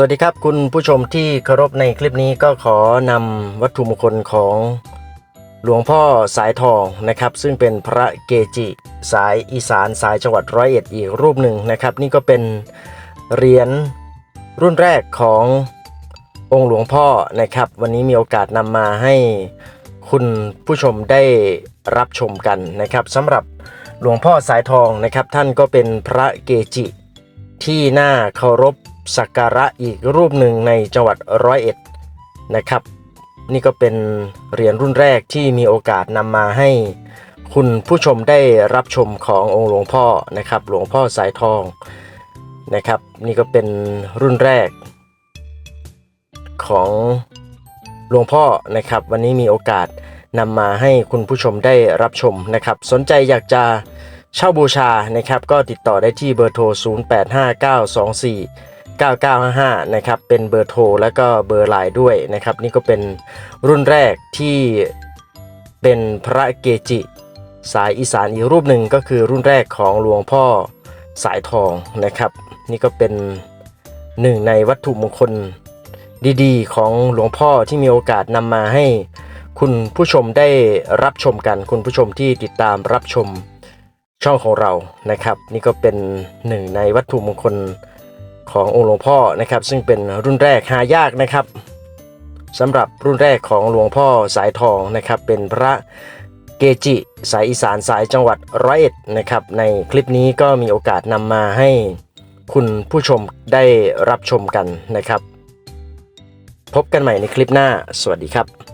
สวัสดีครับคุณผู้ชมที่เคารพในคลิปนี้ก็ขอนำวัตถุมงคลของหลวงพ่อสายทองนะครับ ซึ่งเป็นพระเกจิ สายอีสานสายจังหวัดร้อยเอ็ดอีกรูปหนึ่งนะครับ นี่ก็เป็นเหรียญรุ่นแรกขององค์หลวงพ่อนะครับ วันนี้มีโอกาสนำมาให้คุณผู้ชมได้รับชมกันนะครับสำหรับหลวงพ่อสายทองนะครับ ท่านก็เป็นพระเกจิที่น่าเคารพ สักการะอีกรูปหนึ่งในจังหวัดร้อยเอ็ดนะครับ นี่ก็เป็นเหรียญรุ่นแรกที่มีโอกาสนำมาให้คุณผู้ชมได้รับชมขององค์หลวงพ่อนะครับ หลวงพ่อสายทองนะครับ นี่ก็เป็นรุ่นแรก ของหลวงพ่อนะครับ วันนี้มีโอกาสนำมาให้คุณผู้ชมได้รับชมนะครับ สนใจอยากจะเช่าบูชานะครับ ก็ติดต่อได้ที่เบอร์โทร 9955 นะครับ เป็นเบอร์โทรแล้วก็เบอร์ไลน์ด้วยนะครับ นี่ก็เป็นรุ่นแรกที่เป็นพระเกจิสายอีสานอีกรูปหนึ่งก็คือรุ่นแรกของหลวงพ่อสายทองนะครับ นี่ก็เป็นหนึ่งในวัตถุมงคลดีๆ ของหลวงพ่อที่มีโอกาสนำมาให้คุณผู้ชมได้รับชมกัน คุณผู้ชมที่ติดตามรับชมช่องของเรานะครับ นี่ก็เป็นหนึ่งในวัตถุมงคล ขององค์หลวงพ่อนะครับ ซึ่งเป็นรุ่นแรกหายากนะครับสำหรับรุ่นแรกของหลวงพ่อสายทองนะครับ เป็นพระเกจิสายอีสานสายจังหวัดร้อยเอ็ดนะครับ ในคลิปนี้ก็มีโอกาสนำมาให้คุณผู้ชมได้รับชมกันนะครับ พบกันใหม่ในคลิปหน้า สวัสดีครับ